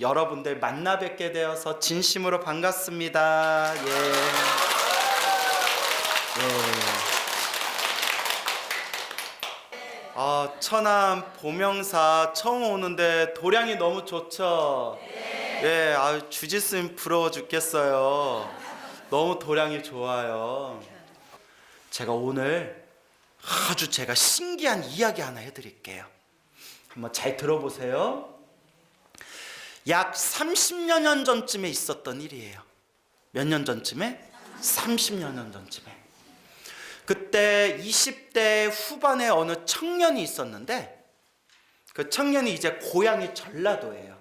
여러분들 만나 뵙게 되어서 진심으로 반갑습니다. 예. 예. 아, 천안 보명사 처음 오는데 도량이 너무 좋죠? 예, 아, 주지스님 부러워 죽겠어요. 너무 도량이 좋아요. 제가 오늘 아주 제가 신기한 이야기 하나 해드릴게요. 한번 잘 들어보세요. 약 30여 년 전쯤에 있었던 일이에요. 몇 년 전쯤에? 30여 년 전쯤에. 그때 20대 후반에 어느 청년이 있었는데 그 청년이 이제 고향이 전라도예요.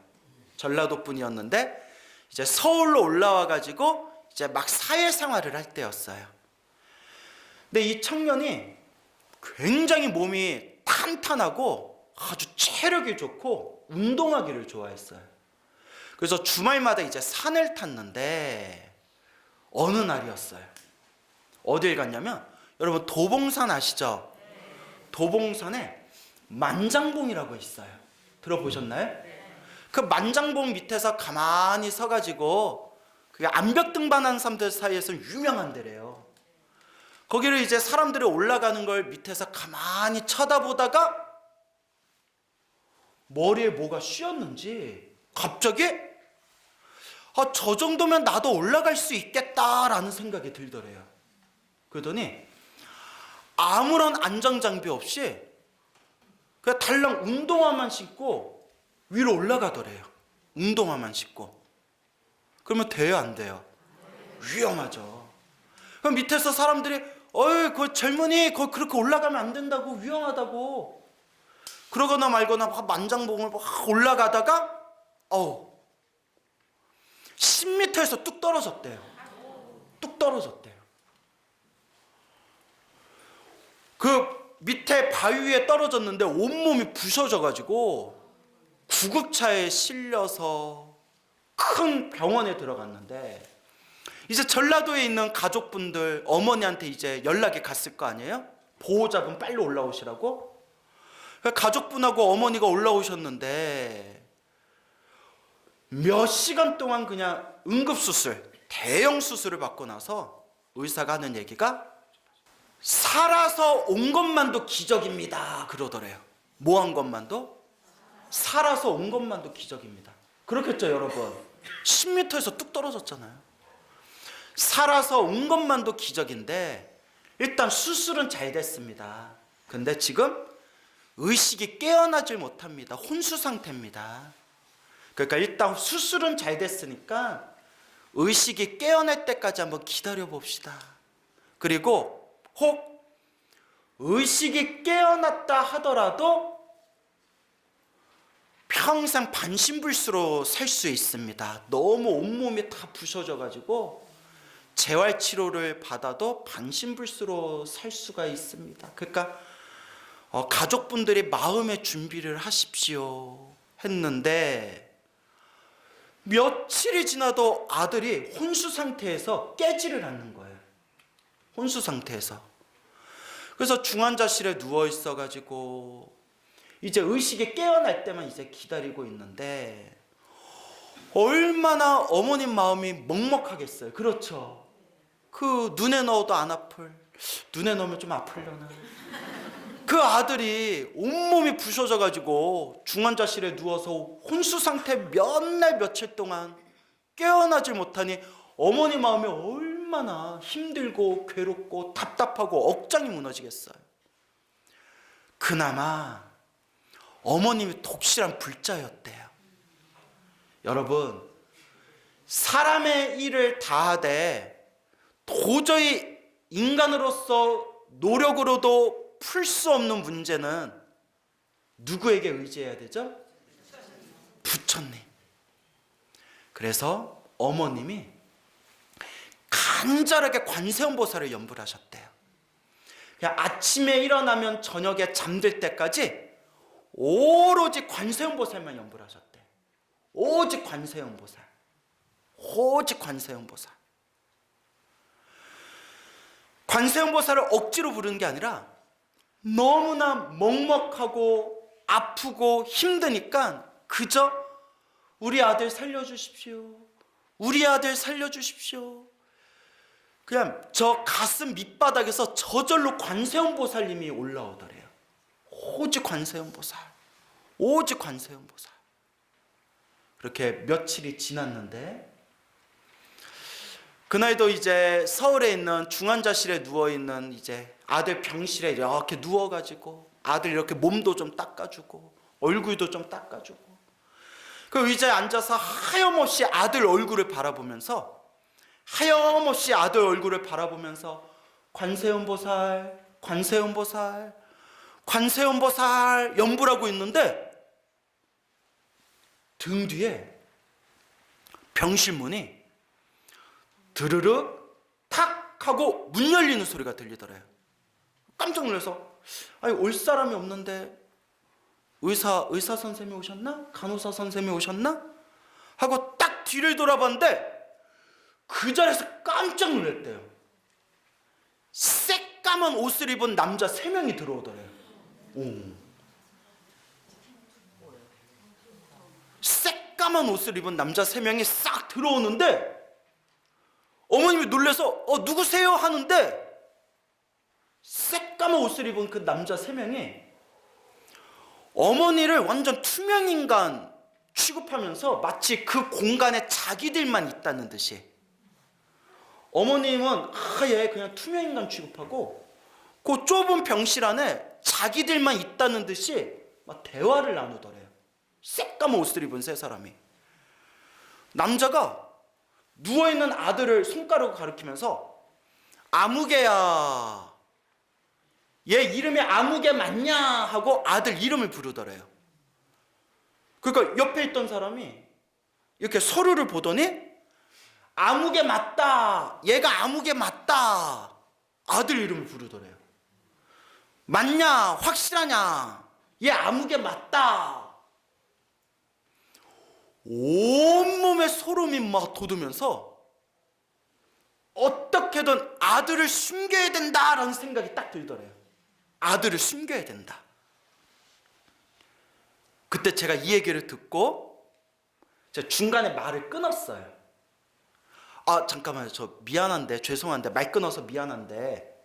전라도 분이었는데 이제 서울로 올라와 가지고 이제 막 사회생활을 할 때였어요. 근데 이 청년이 굉장히 몸이 탄탄하고 아주 체력이 좋고 운동하기를 좋아했어요. 그래서 주말마다 이제 산을 탔는데 어느 날이었어요. 어딜 갔냐면 여러분 도봉산 아시죠? 도봉산에 만장봉이라고 있어요. 들어보셨나요? 그 만장봉 밑에서 가만히 서가지고 그게 암벽 등반하는 사람들 사이에서 유명한 데래요. 거기를 이제 사람들이 올라가는 걸 밑에서 가만히 쳐다보다가 머리에 뭐가 씌었는지 갑자기 아, 저 정도면 나도 올라갈 수 있겠다라는 생각이 들더래요. 그러더니 아무런 안전 장비 없이 그냥 달랑 운동화만 신고 위로 올라가더래요. 운동화만 신고. 그러면 돼요, 안 돼요? 위험하죠. 그럼 밑에서 사람들이 어이, 그 젊은이 거 그렇게 올라가면 안 된다고 위험하다고. 그러거나 말거나 막 만장봉을 막 올라가다가 어우 10m에서 뚝 떨어졌대요. 뚝 떨어졌대요. 그 밑에 바위 위에 떨어졌는데 온몸이 부셔져 가지고 구급차에 실려서 큰 병원에 들어갔는데 이제 전라도에 있는 가족분들 어머니한테 이제 연락이 갔을 거 아니에요? 보호자분 빨리 올라오시라고. 그 가족분하고 어머니가 올라오셨는데 몇 시간 동안 그냥 응급수술, 대형 수술을 받고 나서 의사가 하는 얘기가 살아서 온 것만도 기적입니다. 그러더래요. 뭐 한 것만도? 살아서 온 것만도 기적입니다. 그렇겠죠, 여러분? 10m에서 뚝 떨어졌잖아요. 살아서 온 것만도 기적인데 일단 수술은 잘 됐습니다. 근데 지금 의식이 깨어나질 못합니다. 혼수 상태입니다. 그러니까 일단 수술은 잘 됐으니까 의식이 깨어날 때까지 한번 기다려 봅시다. 그리고 혹 의식이 깨어났다 하더라도 평생 반신불수로 살 수 있습니다. 너무 온몸이 다 부셔져 가지고 재활 치료를 받아도 반신불수로 살 수가 있습니다. 그러니까 어, 가족분들이 마음의 준비를 하십시오 했는데 며칠이 지나도 아들이 혼수 상태에서 깨지를 않는 거예요. 혼수 상태에서. 그래서 중환자실에 누워 있어 가지고 이제 의식이 깨어날 때만 이제 기다리고 있는데 얼마나 어머님 마음이 먹먹하겠어요. 그렇죠. 그 눈에 넣어도 안 아플. 눈에 넣으면 좀 아플려나. 그 아들이 온몸이 부셔져 가지고 중환자실에 누워서 혼수 상태 몇 날 며칠 동안 깨어나질 못하니 어머니 마음이 얼마나 힘들고 괴롭고 답답하고 억장이 무너지겠어요. 그나마 어머님이 독실한 불자였대요. 여러분, 사람의 일을 다하되 도저히 인간으로서 노력으로도 풀 수 없는 문제는 누구에게 의지해야 되죠? 부처님. 그래서 어머님이 간절하게 관세음보살을 연불 하셨대요. 그냥 아침에 일어나면 저녁에 잠들 때까지 오로지 관세음보살만 연불 하셨대. 오직 관세음보살. 오직 관세음보살. 관세음보살을 억지로 부르는 게 아니라 너무나 먹먹하고 아프고 힘드니까 그저 우리 아들 살려주십시오. 우리 아들 살려주십시오. 그냥 저 가슴 밑바닥에서 저절로 관세음보살님이 올라오더래요. 오직 관세음보살. 오직 관세음보살. 그렇게 며칠이 지났는데 그날도 이제 서울에 있는 중환자실에 누워 있는 이제 아들 병실에 이렇게 누워 가지고 아들 이렇게 몸도 좀 닦아주고 얼굴도 좀 닦아주고 그 의자에 앉아서 하염없이 아들 얼굴을 바라보면서 하염없이 아들 얼굴을 바라보면서 관세음보살 관세음보살 관세음보살 연불하고 있는데 등 뒤에 병실 문이 드르륵 탁 하고 문 열리는 소리가 들리더래요. 깜짝 놀라서 아니 올 사람이 없는데 의사 의사 선생님이 오셨나? 간호사 선생님이 오셨나? 하고 딱 뒤를 돌아봤는데 그 자리에서 깜짝 놀랐대요. 새까만 옷을 입은 남자 세 명이 들어오더래요. 오. 새까만 옷을 입은 남자 세 명이 싹 들어오는데 어머님이 놀래서 어 누구세요 하는데 새 까만 옷을 입은 그 남자 세 명이 어머니를 완전 투명 인간 취급하면서 마치 그 공간에 자기들만 있다는 듯이 어머님은 아예 그냥 투명 인간 취급하고 그 좁은 병실 안에 자기들만 있다는 듯이 막 대화를 나누더래요. 새까만 옷을 입은 세 사람이 남자가 누워 있는 아들을 손가락으로 가리키면서 아무개야. 얘 이름이 아무개 맞냐 하고 아들 이름을 부르더래요. 그러니까 옆에 있던 사람이 이렇게 서류를 보더니 아무개 맞다. 얘가 아무개 맞다. 아들 이름을 부르더래요. 맞냐? 확실하냐? 얘 아무개 맞다. 온몸에 소름이 막 돋으면서 어떻게든 아들을 숨겨야 된다라는 생각이 딱 들더래요. 아들을 숨겨야 된다. 그때 제가 이 얘기를 듣고 제가 중간에 말을 끊었어요. 아 잠깐만요. 저 미안한데 죄송한데 말 끊어서 미안한데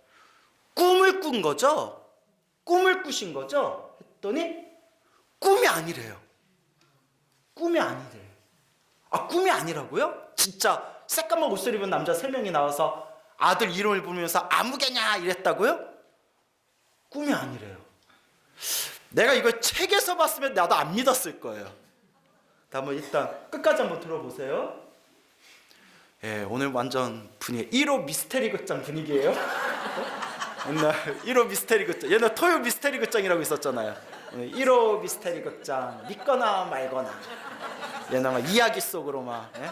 꿈을 꾼 거죠? 꿈을 꾸신 거죠? 했더니 꿈이 아니래요. 꿈이 아니래. 아 꿈이 아니라고요? 진짜 새까만 옷을 입은 남자 세 명이 나와서 아들 이름을 부르면서 아무개냐 이랬다고요? 꿈이 아니래요. 내가 이걸 책에서 봤으면 나도 안 믿었을 거예요. 한번 일단 끝까지 한번 들어보세요. 예, 오늘 완전 분위기 1호 미스테리 극장 분위기예요. 어? 옛날 1호 미스테리 극장, 옛날 토요 미스테리 극장이라고 있었잖아요. 1호 미스테리 극장 믿거나 말거나 옛날 막 이야기 속으로 막 예?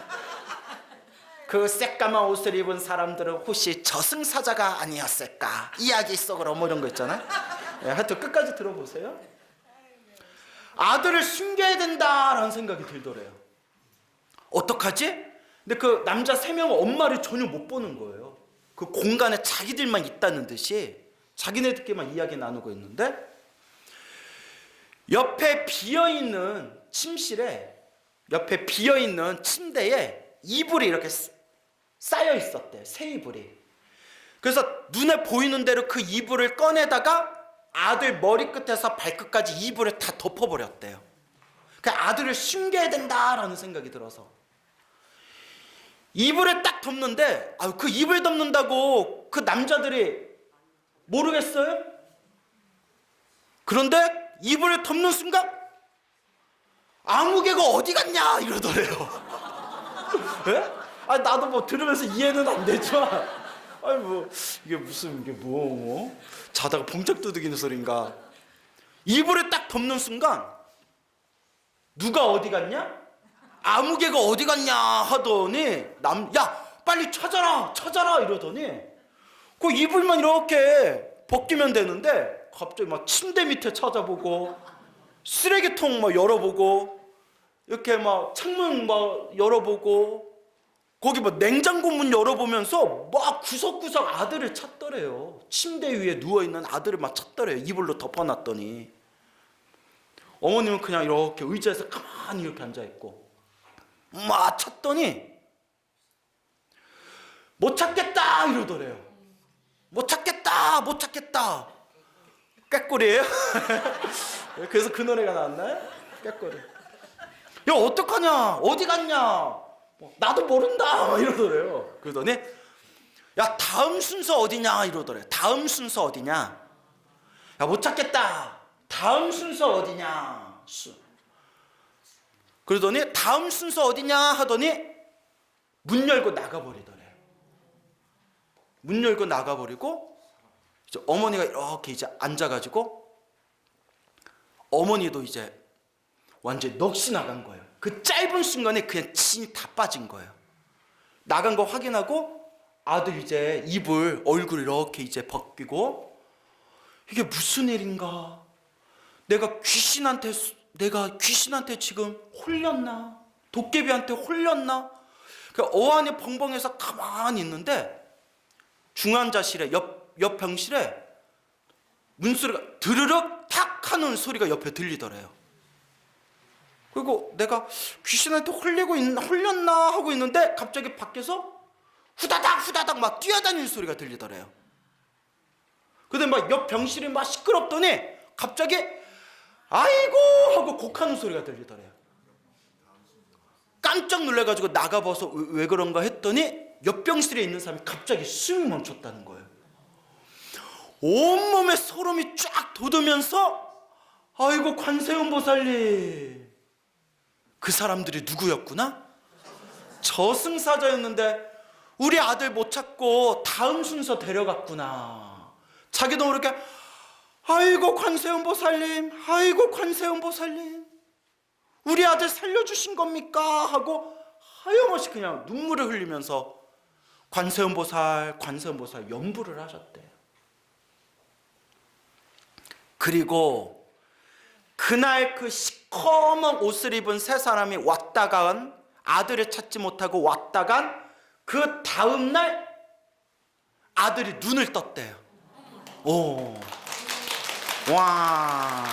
그 새까만 옷을 입은 사람들은 혹시 저승사자가 아니었을까 이야기 속으로 뭐 이런 거 있잖아요. 예, 하여튼 끝까지 들어보세요. 아들을 숨겨야 된다라는 생각이 들더래요. 어떡하지? 근데 그 남자 세 명은 엄마를 전혀 못 보는 거예요. 그 공간에 자기들만 있다는 듯이 자기네들끼리만 이야기 나누고 있는데 옆에 비어 있는 침실에 옆에 비어 있는 침대에 이불이 이렇게 쌓여 있었대. 새 이불이. 그래서 눈에 보이는 대로 그 이불을 꺼내다가 아들 머리끝에서 발끝까지 이불을 다 덮어버렸대요. 그 아들을 숨겨야 된다라는 생각이 들어서 이불을 딱 덮는데 아유 그 이불 덮는다고 그 남자들이 모르겠어요? 그런데 이불을 덮는 순간 아무개가 어디 갔냐 이러더래요. 예? 아 나도 뭐 들으면서 이해는 안 되지만. 아니 뭐 이게 무슨 이게 뭐, 뭐? 자다가 봉짝 두드기는 소린가? 이불을 딱 덮는 순간 누가 어디 갔냐? 아무개가 어디 갔냐 하더니 남 야 빨리 찾아라 찾아라 이러더니 그 이불만 이렇게 벗기면 되는데 갑자기 막 침대 밑에 찾아보고 쓰레기통 막 열어보고 이렇게 막 창문 막 열어보고 거기 뭐 냉장고 문 열어보면서 막 구석구석 아들을 찾더래요. 침대 위에 누워 있는 아들을 막 찾더래요. 이불로 덮어놨더니 어머님은 그냥 이렇게 의자에서 가만히 이렇게 앉아 있고 막 찾더니 못 찾겠다 이러더래요. 못 찾겠다, 못 찾겠다. 꾀꼬리예요? 그래서 그 노래가 나왔나요? 꾀꼬리. 야 어떡하냐? 어디 갔냐? 뭐, 나도 모른다. 막 이러더래요. 그러더니 야 다음 순서 어디냐 이러더래. 다음 순서 어디냐? 야 못 찾겠다. 다음 순서 어디냐? 수. 그러더니 다음 순서 어디냐 하더니 문 열고 나가버리더래요. 문 열고 나가버리고 이제 어머니가 이렇게 이제 앉아가지고 어머니도 이제 완전 히 넋이 나간 거예요. 그 짧은 순간에 그냥 진이 다 빠진 거예요. 나간 거 확인하고 아들 이제 입을 얼굴 이렇게 이제 벗기고 이게 무슨 일인가? 내가 귀신한테 수- 내가 귀신한테 지금 홀렸나? 도깨비한테 홀렸나? 그 어안이 벙벙해서 가만히 있는데 중환자실에 옆, 옆 병실에 문소리가 드르륵 탁 하는 소리가 옆에 들리더래요. 그리고 내가 귀신한테 홀리고 있, 홀렸나 하고 있는데 갑자기 밖에서 후다닥 후다닥 막 뛰어다니는 소리가 들리더래요. 근데 막 옆 병실이 막 시끄럽더니 갑자기 아이고 하고 곡하는 소리가 들리더래요. 깜짝 놀래가지고 나가봐서 왜, 왜 그런가 했더니 옆 병실에 있는 사람이 갑자기 숨이 멈췄다는 거예요. 온몸에 소름이 쫙 돋으면서 아이고 관세음보살님 그 사람들이 누구였구나? 저승사자였는데 우리 아들 못 찾고 다음 순서 데려갔구나. 자기도 모르게 아이고 관세음보살님, 아이고 관세음보살님, 우리 아들 살려주신 겁니까? 하고 하염없이 그냥 눈물을 흘리면서 관세음보살, 관세음보살 연부를 하셨대요. 그리고 그날 그시 커먼 옷을 입은 세 사람이 왔다 간 아들을 찾지 못하고 왔다 간 그 다음 날 아들이 눈을 떴대요. 오. 와.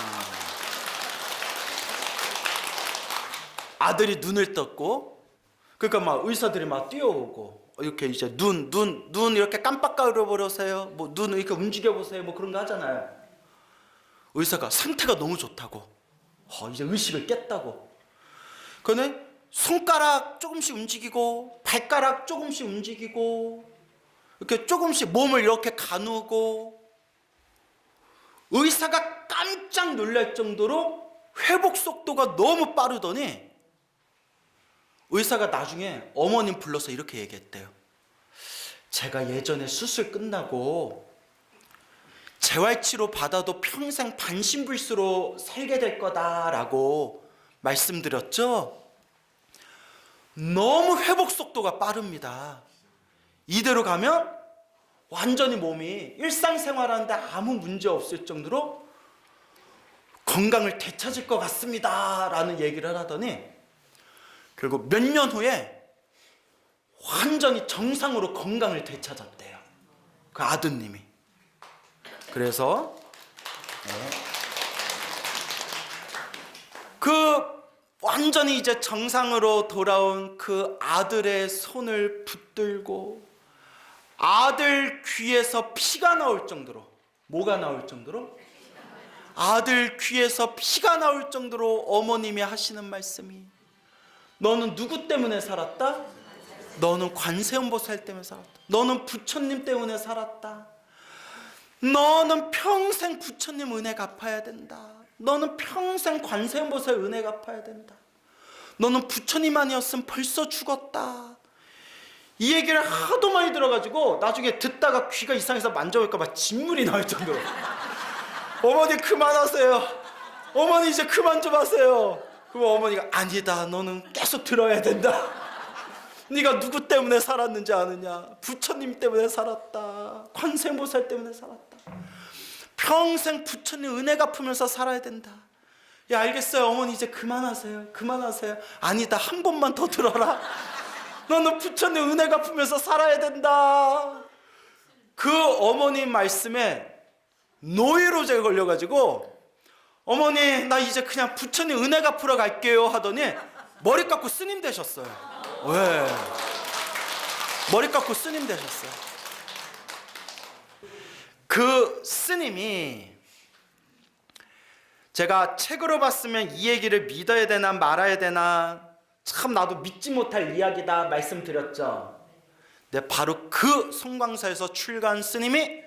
아들이 눈을 떴고 그러니까 막 의사들이 막 뛰어오고 이렇게 이제 눈 눈 눈 이렇게 깜빡거려 버려서요. 뭐 눈 이렇게 움직여 보세요. 뭐 그런 거 하잖아요. 의사가 상태가 너무 좋다고. 어, 이제 의식을 깼다고. 그는 손가락 조금씩 움직이고 발가락 조금씩 움직이고 이렇게 조금씩 몸을 이렇게 가누고 의사가 깜짝 놀랄 정도로 회복 속도가 너무 빠르더니 의사가 나중에 어머님 불러서 이렇게 얘기했대요. 제가 예전에 수술 끝나고 재활치료 받아도 평생 반신불수로 살게 될 거다라고 말씀드렸죠? 너무 회복 속도가 빠릅니다. 이대로 가면 완전히 몸이 일상생활하는데 아무 문제 없을 정도로 건강을 되찾을 것 같습니다. 라는 얘기를 하더니 결국 몇 년 후에 완전히 정상으로 건강을 되찾았대요. 그 아드님이. 그래서 네. 그 완전히 이제 정상으로 돌아온 그 아들의 손을 붙들고 아들 귀에서 피가 나올 정도로 뭐가 나올 정도로 아들 귀에서 피가 나올 정도로 어머님이 하시는 말씀이 너는 누구 때문에 살았다? 너는 관세음보살 때문에 살았다. 너는 부처님 때문에 살았다. 너는 평생 부처님 은혜 갚아야 된다. 너는 평생 관세음보살 은혜 갚아야 된다. 너는 부처님 아니었으면 벌써 죽었다. 이 얘기를 하도 많이 들어가지고 나중에 듣다가 귀가 이상해서 만져볼까 봐 진물이 나올 정도로 어머니 그만하세요. 어머니 이제 그만 좀 하세요. 그럼 어머니가 아니다. 너는 계속 들어야 된다. 네가 누구 때문에 살았는지 아느냐? 부처님 때문에 살았다. 관세음보살 때문에 살았다. 평생 부처님 은혜 갚으면서 살아야 된다. 야 알겠어요 어머니 이제 그만하세요 그만하세요 아니다 한 번만 더 들어라 너는 부처님 은혜 갚으면서 살아야 된다 그 어머니 말씀에 노이로제 걸려가지고 어머니 나 이제 그냥 부처님 은혜 갚으러 갈게요 하더니 머리 깎고 스님 되셨어요. 왜? 머리 깎고 스님 되셨어요. 그 스님이 제가 책으로 봤으면 이 얘기를 믿어야 되나 말아야 되나 참 나도 믿지 못할 이야기다 말씀드렸죠. 근데 바로 그 송광사에서 출간 스님이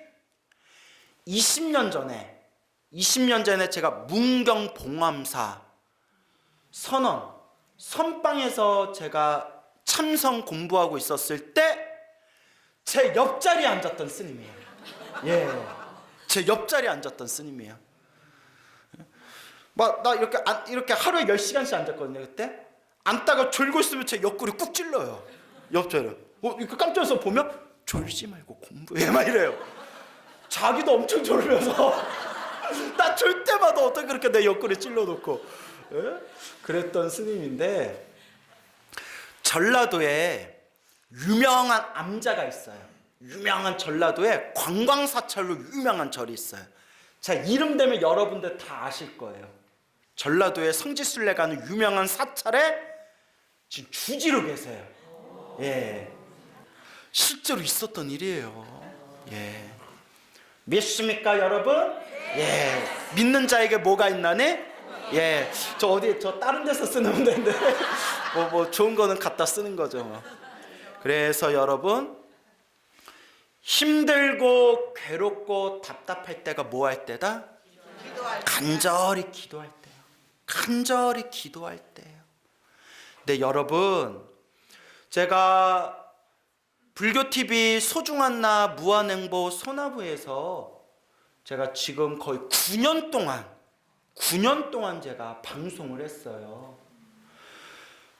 20년 전에 20년 전에 제가 문경 봉암사 선원 선방에서 제가 참성 공부하고 있었을 때 제 옆자리에 앉았던 스님이에요. 예. 제 옆자리에 앉았던 스님이에요. 막 나 이렇게 안, 이렇게 하루에 10시간씩 앉았거든요, 그때. 앉다가 졸고 있으면 제 옆구리 꾹 찔러요. 옆자리. 어, 이렇게 깜짝 놀라서 보면 졸지 말고 공부해 막 이래요. 자기도 엄청 졸면서 나 졸 때마다 어떻게 그렇게 내 옆구리 찔러 놓고 예? 그랬던 스님인데 전라도에 유명한 암자가 있어요. 유명한 전라도에 관광사찰로 유명한 절이 있어요. 자 이름 되면 여러분들 다 아실 거예요. 전라도에 성지순례 가는 유명한 사찰에 지금 주지로 계세요. 예, 실제로 있었던 일이에요. 예. 믿습니까, 여러분? 예. 믿는 자에게 뭐가 있나니? 예. 저 어디 저 다른 데서 쓰는 데인데 뭐, 뭐 좋은 거는 갖다 쓰는 거죠. 뭐. 그래서 여러분 힘들고 괴롭고 답답할 때가 뭐 할 때다? 간절히 기도할 때요. 간절히 기도할 때요. 근데 여러분 제가 불교 TV 소중한 나 무한행보 소나부에서 제가 지금 거의 9년 동안 9년 동안 제가 방송을 했어요.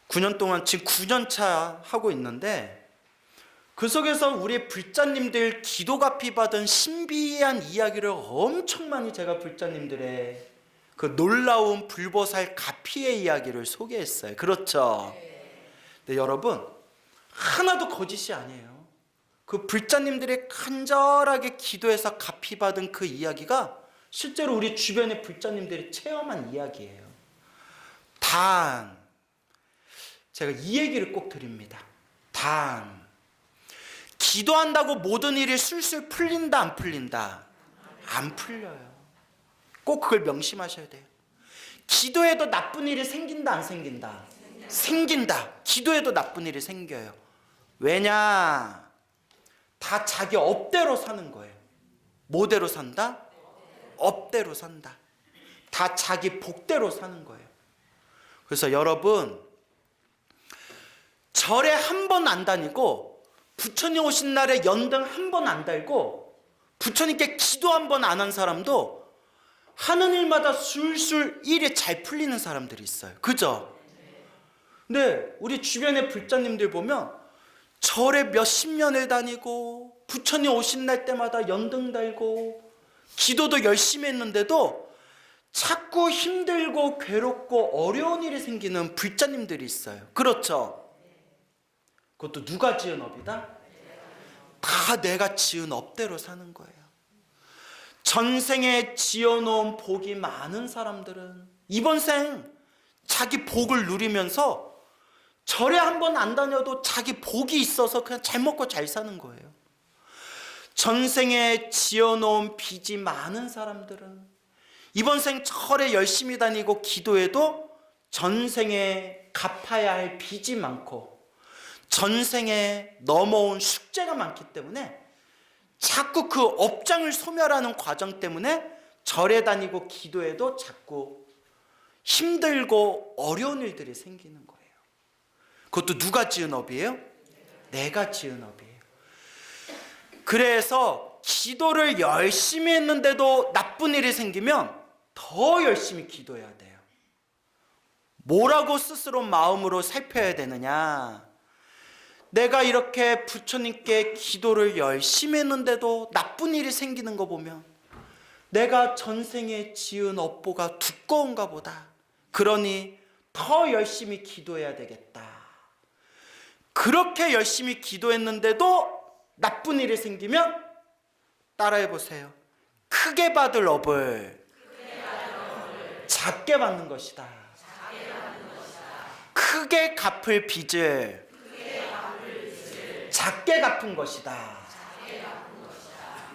9년 동안 지금 9년 차 하고 있는데 그 속에서 우리 불자님들 기도가 피받은 신비한 이야기를 엄청 많이 제가 불자님들의 그 놀라운 불보살 가피의 이야기를 소개했어요. 그렇죠? 근데 여러분 하나도 거짓이 아니에요. 그 불자님들이 간절하게 기도해서 갚이받은 그 이야기가 실제로 우리 주변의 불자님들이 체험한 이야기예요. 단, 제가 이 얘기를 꼭 드립니다. 단, 기도한다고 모든 일이 술술 풀린다, 안 풀린다? 안 풀려요. 꼭 그걸 명심하셔야 돼요. 기도해도 나쁜 일이 생긴다, 안 생긴다? 생긴다. 기도해도 나쁜 일이 생겨요. 왜냐? 다 자기 업대로 사는 거예요. 뭐대로 산다? 업대로 산다. 다 자기 복대로 사는 거예요. 그래서 여러분, 절에 한 번 안 다니고, 부처님 오신 날에 연등 한 번 안 달고, 부처님께 기도 한 번 안 한 사람도 하는 일마다 술술 일이 잘 풀리는 사람들이 있어요. 그죠? 근데 우리 주변의 불자님들 보면 절에 몇십 년을 다니고 부처님 오신 날 때마다 연등 달고 기도도 열심히 했는데도 자꾸 힘들고 괴롭고 어려운 일이 생기는 불자님들이 있어요. 그렇죠? 그것도 누가 지은 업이다? 다 내가 지은 업대로 사는 거예요. 전생에 지어놓은 복이 많은 사람들은 이번 생 자기 복을 누리면서 절에 한 번 안 다녀도 자기 복이 있어서 그냥 잘 먹고 잘 사는 거예요. 전생에 지어놓은 빚이 많은 사람들은 이번 생 절에 열심히 다니고 기도해도 전생에 갚아야 할 빚이 많고 전생에 넘어온 숙제가 많기 때문에 자꾸 그 업장을 소멸하는 과정 때문에 절에 다니고 기도해도 자꾸 힘들고 어려운 일들이 생기는 거예요. 그것도 누가 지은 업이에요? 내가 지은 업이에요. 그래서 기도를 열심히 했는데도 나쁜 일이 생기면 더 열심히 기도해야 돼요. 뭐라고 스스로 마음으로 살펴야 되느냐? 내가 이렇게 부처님께 기도를 열심히 했는데도 나쁜 일이 생기는 거 보면 내가 전생에 지은 업보가 두꺼운가 보다. 그러니 더 열심히 기도해야 되겠다. 그렇게 열심히 기도했는데도 나쁜 일이 생기면 따라해 보세요. 크게 받을 업을 작게 받는 것이다. 크게 갚을 빚을 작게 갚은 것이다.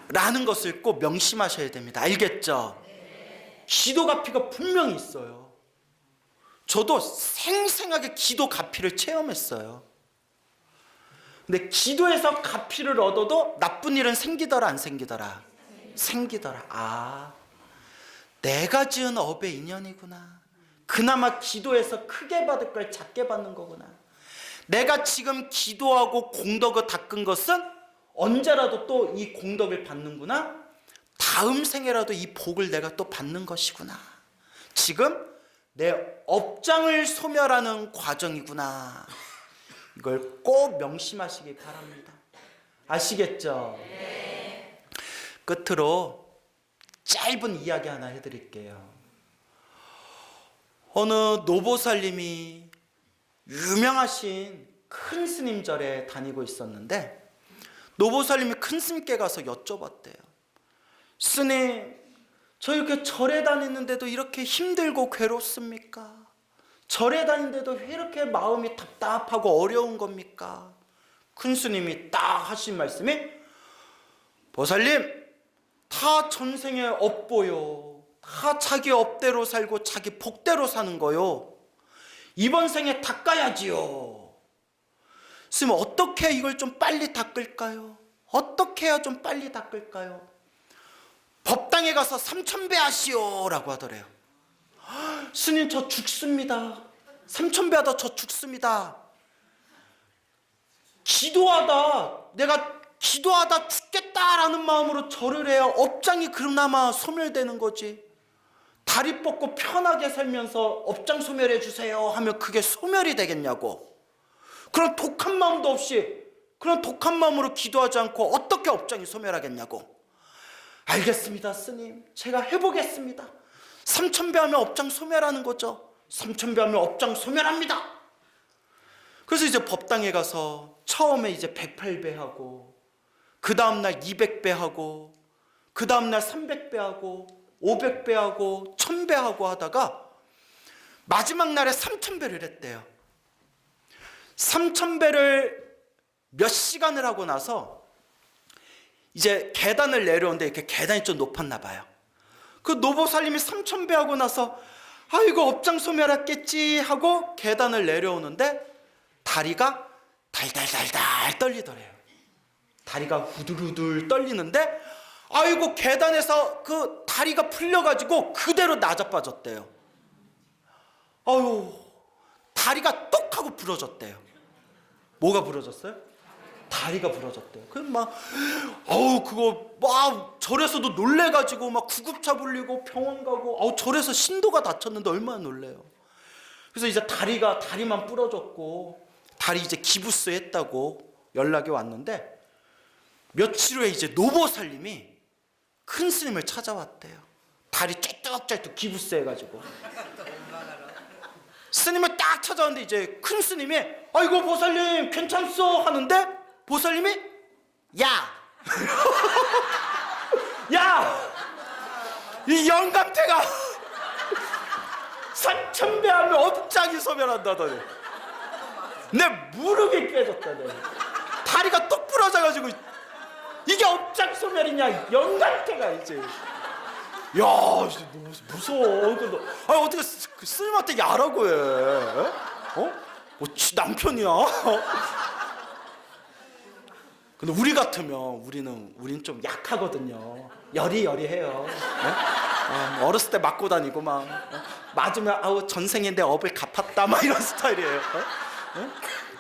라는 것을 꼭 명심하셔야 됩니다. 알겠죠? 기도 가피가 분명히 있어요. 저도 생생하게 기도 가피를 체험했어요. 근데 기도에서 가피를 얻어도 나쁜 일은 생기더라 안 생기더라? 생기더라. 아, 내가 지은 업의 인연이구나. 그나마 기도에서 크게 받을 걸 작게 받는 거구나. 내가 지금 기도하고 공덕을 닦은 것은 언제라도 또 이 공덕을 받는구나. 다음 생에라도 이 복을 내가 또 받는 것이구나. 지금 내 업장을 소멸하는 과정이구나. 이걸 꼭 명심하시기 바랍니다. 아시겠죠? 끝으로 짧은 이야기 하나 해드릴게요. 어느 노보살님이 유명하신 큰 스님절에 다니고 있었는데 노보살님이 큰 스님께 가서 여쭤봤대요. 스님, 저 이렇게 절에 다니는데도 이렇게 힘들고 괴롭습니까? 절에 다니는데도 왜 이렇게 마음이 답답하고 어려운 겁니까? 큰 스님이 딱 하신 말씀이 보살님, 다 전생에 업보요. 다 자기 업대로 살고 자기 복대로 사는 거요. 이번 생에 닦아야지요. 스님 어떻게 이걸 좀 빨리 닦을까요? 어떻게 해야 좀 빨리 닦을까요? 법당에 가서 삼천배 하시오라고 하더래요. 스님 저 죽습니다. 삼천 배 하다 저 죽습니다. 기도하다 내가 기도하다 죽겠다라는 마음으로 절을 해야 업장이 그나마 소멸되는 거지. 다리 뻗고 편하게 살면서 업장 소멸해 주세요 하면 그게 소멸이 되겠냐고. 그런 독한 마음도 없이 그런 독한 마음으로 기도하지 않고 어떻게 업장이 소멸하겠냐고. 알겠습니다, 스님. 제가 해보겠습니다. 삼천배 하면 업장 소멸하는 거죠. 삼천배 하면 업장 소멸합니다. 그래서 이제 법당에 가서 처음에 이제 108배 하고 그 다음 날 200배 하고 그 다음 날 300배 하고 500배 하고 1000배 하고 하다가 마지막 날에 3000배를 했대요. 3000배를 몇 시간을 하고 나서 이제 계단을 내려오는데 이렇게 계단이 좀 높았나 봐요. 그 노보살님이 3000배 하고 나서 아 이거 업장 소멸했겠지 하고 계단을 내려오는데 다리가 달달달달 떨리더래요. 다리가 후들후들 떨리는데 아이고 계단에서 그 다리가 풀려가지고 그대로 나자빠졌대요. 아유 다리가 똑 하고 부러졌대요. 뭐가 부러졌어요? 다리가 부러졌대요. 그럼 막 아우 그거 막 절에서도 놀래가지고 막 구급차 불리고 병원 가고 아우 절에서 신도가 다쳤는데 얼마나 놀래요. 그래서 이제 다리가 다리만 부러졌고 다리 이제 기부스 했다고 연락이 왔는데 며칠 후에 이제 노보살님이 큰 스님을 찾아왔대요. 다리 쩔뚝쩔뚝 기부스 해가지고 스님을 딱 찾아왔는데 이제 큰 스님이 아이고 보살님 괜찮소 하는데 보살님이 야! 야! 이 영감태가 삼천배 하면 업장이 소멸한다더니 내 무릎이 깨졌다더니 다리가 똑 부러져가지고 이게 업장 소멸이냐 영감태가 이제 야 무서워 아 어떻게 스- 그 스님한테 야라고 해 어? 뭐 지 남편이야 근데 우리 같으면 우리는 우리는 좀 약하거든요. 여리여리해요. 네? 어, 어렸을 때 맞고 다니고 막 어? 맞으면 아우 전생에 내 업을 갚았다 막 이런 스타일이에요. 어? 어?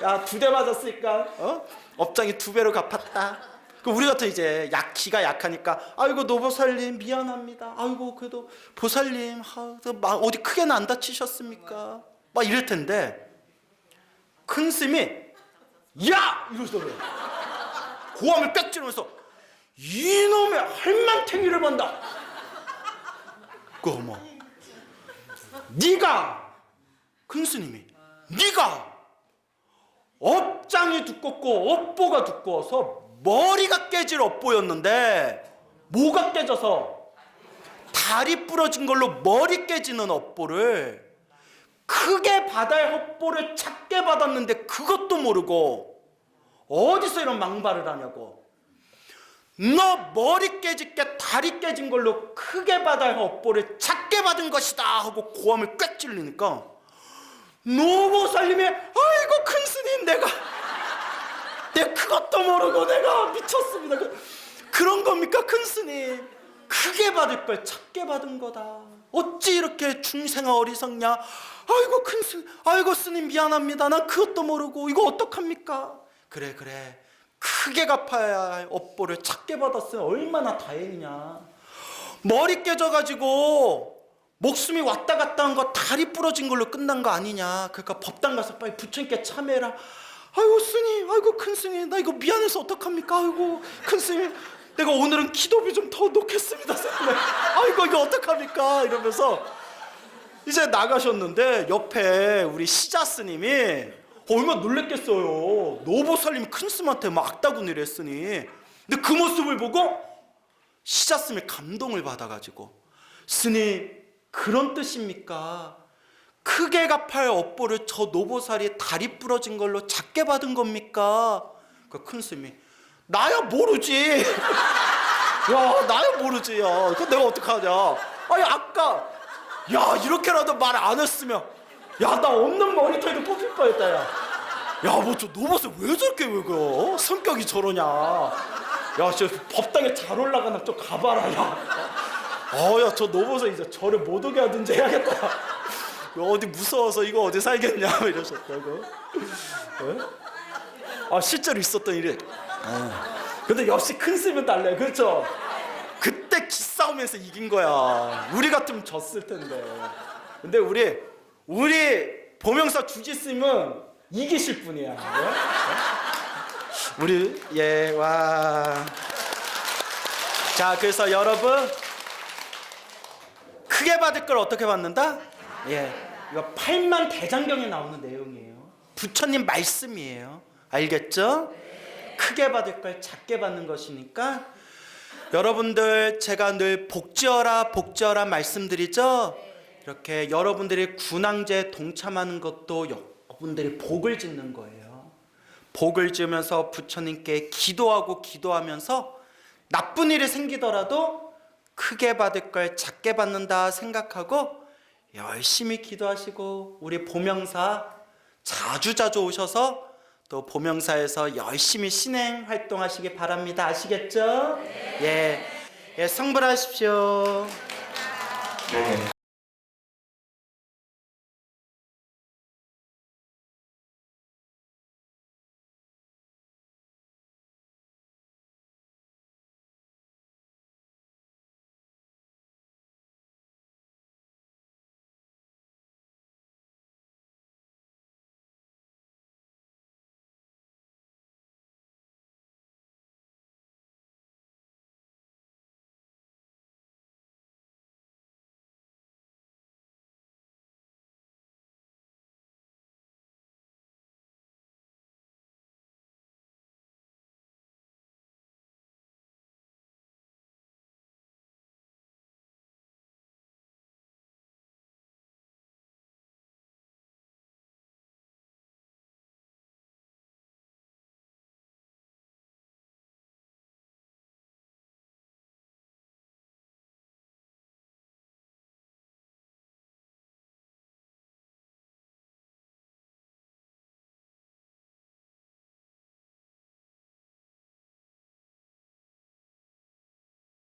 야두 대 맞았으니까 어? 업장이 두 배로 갚았다. 그 우리 같은 이제 약 기가 약하니까 아이고 노보살님 미안합니다. 아이고 그래도 보살님 아, 그막 어디 크게는 안 다치셨습니까? 막 이럴 텐데 큰 스님이 야 이러더래요. 고함을 빽 지르면서 이놈의 할망탱이를 본다. 그 어머, 네가 큰 스님이 네가 업장이 두껍고 업보가 두꺼워서 머리가 깨질 업보였는데 뭐가 깨져서 다리 부러진 걸로 머리 깨지는 업보를 크게 받아야 헛보를 작게 받았는데 그것도 모르고 어디서 이런 망발을 하냐고. 너 머리 깨질 게 다리 깨진 걸로 크게 받아야 헛보를 작게 받은 것이다 하고 고함을 꽥 찔리니까 노보살님이 아이고 큰 스님 내가 내가 그것도 모르고 내가 미쳤습니다. 그, 그런 겁니까 큰 스님? 크게 받을 걸 작게 받은 거다. 어찌 이렇게 중생아 어리석냐? 아이고 큰 스님, 아이고 스님 미안합니다. 난 그것도 모르고 이거 어떡합니까? 그래 그래 크게 갚아야 할 업보를 작게 받았으면 얼마나 다행이냐. 머리 깨져가지고 목숨이 왔다 갔다 한 거 다리 부러진 걸로 끝난 거 아니냐. 그러니까 법당 가서 빨리 부처님께 참회라. 아이고 스님, 아이고 큰 스님, 나 이거 미안해서 어떡합니까? 아이고 큰 스님, 내가 오늘은 기도비 좀 더 놓겠습니다. 아이고 이거 어떡합니까? 이러면서 이제 나가셨는데 옆에 우리 시자 스님이 얼마나 놀랬겠어요. 노보살님 큰 스님한테 막 악다구니를 했으니. 근데 그 모습을 보고 시자 스님이 감동을 받아가지고 스님 그런 뜻입니까? 크게 갚아야 업보를 저 노보살이 다리 부러진 걸로 작게 받은 겁니까? 그큰 스님이 나야 모르지. 야 나야 모르지. 야그 내가 어떡하냐? 아니 아까 야 이렇게라도 말 안 했으면 야 나 없는 머리털도 뽑힐 뻔했다 야. 야 뭐 저 노보살 왜 저렇게 왜 그러? 성격이 저러냐? 야 진짜 법당에 잘 올라가나 좀 가봐라 야. 어 야 저 노보살 이제 저를 못 오게 하든지 해야겠다. 어디 무서워서 이거 어디 살겠냐 이러셨다고. 어? 아 실제로 있었던 일이. 어. 근데 역시 큰 스면 달래 그렇죠? 그때 기싸움에서 이긴 거야. 우리 같으면 졌을 텐데. 근데 우리 우리 보명사 주지스님은 이기실 분이야. 우리 예 와. 자 그래서 여러분 크게 받을 걸 어떻게 받는다? 예. 이거 팔만 대장경에 나오는 내용이에요. 부처님 말씀이에요. 알겠죠? 크게 받을 걸 작게 받는 것이니까 여러분들 제가 늘 복지어라 복지어라 말씀드리죠. 이렇게 여러분들이 군항제에 동참하는 것도 여러분들이 복을 짓는 거예요. 복을 지으면서 부처님께 기도하고 기도하면서 나쁜 일이 생기더라도 크게 받을 걸 작게 받는다 생각하고 열심히 기도하시고 우리 보명사 자주 자주 오셔서 또 보명사에서 열심히 신행 활동하시기 바랍니다. 아시겠죠? 예, 예 성불하십시오.